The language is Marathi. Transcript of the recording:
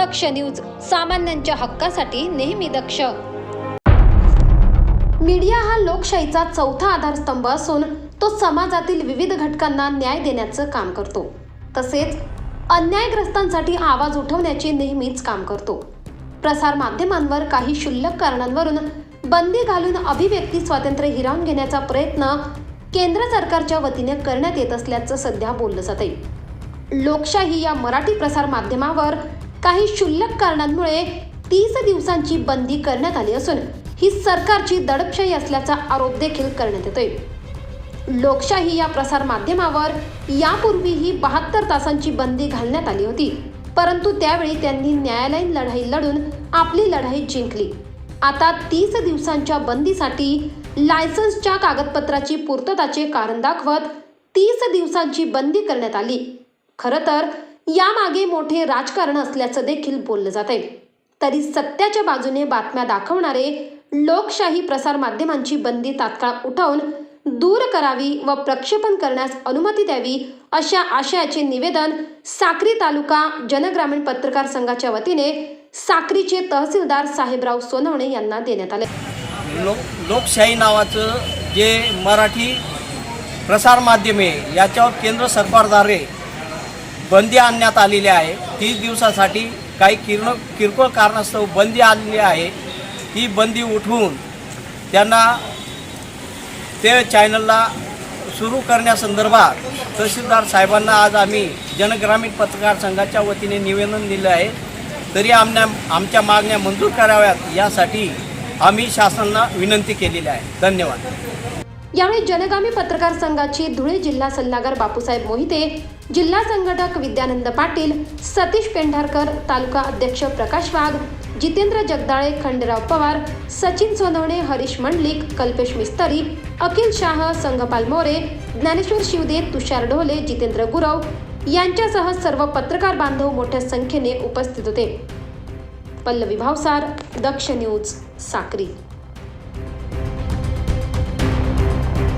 दक्ष न्यूज सामान्यांच्या हक्कासाठी नेहमी दक्ष. मीडिया हा लोकशाहीचा चौथा आधारस्तंभ असून तो समाजातील विविध घटकांना न्याय देण्याचं काम करतो. तसेच अन्यायग्रस्तांसाठी आवाज उठवण्याचे नेहमीच काम करतो. प्रसार माध्यमांवर काही क्षुल्लक कारणांवरून बंदी घालून अभिव्यक्ती स्वातंत्र्य हिरावून घेण्याचा प्रयत्न केंद्र सरकारच्या वतीने करण्यात येत असल्याचं सध्या बोललं जात आहे लोकशाही या मराठी प्रसार माध्यमावर काही क्षुल्लक कारणांमुळे तीस दिवसांची बंदी करण्यात आली असून ही सरकारची दडपशाही असल्याचा आरोप देखील करण्यात येतोय. लोकशाही या प्रसार माध्यमावर यापूर्वीही बहात्तर तासांची बंदी घालण्यात आली होती. परंतु त्यावेळी त्यांनी न्यायालयीन लढाई लढून आपली लढाई जिंकली. आता तीस दिवसांच्या बंदीसाठी लायसन्सच्या कागदपत्राची पूर्तताचे कारण दाखवत तीस दिवसांची बंदी करण्यात आली. खरं तर यामागे मोठे राजकारण असल्याचं देखील बोललं जात आहे तरी सत्याच्या बाजूने बातम्या दाखवणारे लोकशाही प्रसार माध्यमांची बंदी तात्काळ उठवून दूर करावी व प्रक्षेपण करण्यास अनुमती द्यावी अशा आशयाचे निवेदन साक्री तालुका जनग्रामीण पत्रकार संघाच्या वतीने साक्रीचे तहसीलदार साहेबराव सोनवणे यांना देण्यात आले. लोक लोकशाही नावाचं जे मराठी प्रसार माध्यमे याच्यावर केंद्र सरकारद्वारे बंदी आणण्यात आलेली आहे. तीस दिवसासाठी काही किरण किरकोळ कारणास्तव बंदी आलेली आहे. ती बंदी उठवून त्यांना ते चॅनलला सुरू करण्यासंदर्भात तहसीलदार साहेबांना आज आम्ही जनग्रामीण पत्रकार संघाच्या वतीने निवेदन दिलं आहे. तरी आमच्या आमच्या मागण्या मंजूर कराव्यात यासाठी आम्ही शासनाला विनंती केलेली आहे. धन्यवाद. यावेळी जनगामी पत्रकार संघाची धुळे जिल्हा सल्लागार बापूसाहेब मोहिते जिल्हा संघटक विद्यानंद पाटील सतीश पेंढारकर तालुका अध्यक्ष प्रकाश वाघ जितेंद्र जगदाळे खंडेराव पवार सचिन सोनवणे हरीश मंडलिक कल्पेश मिस्तरी अखिल शाह संघपाल मोरे ज्ञानेश्वर शिवदे तुषार ढोले जितेंद्र गुरव यांच्यासह सर्व पत्रकार बांधव मोठ्या संख्येने उपस्थित होते. पल्लवी भावसार दक्ष न्यूज साक्री.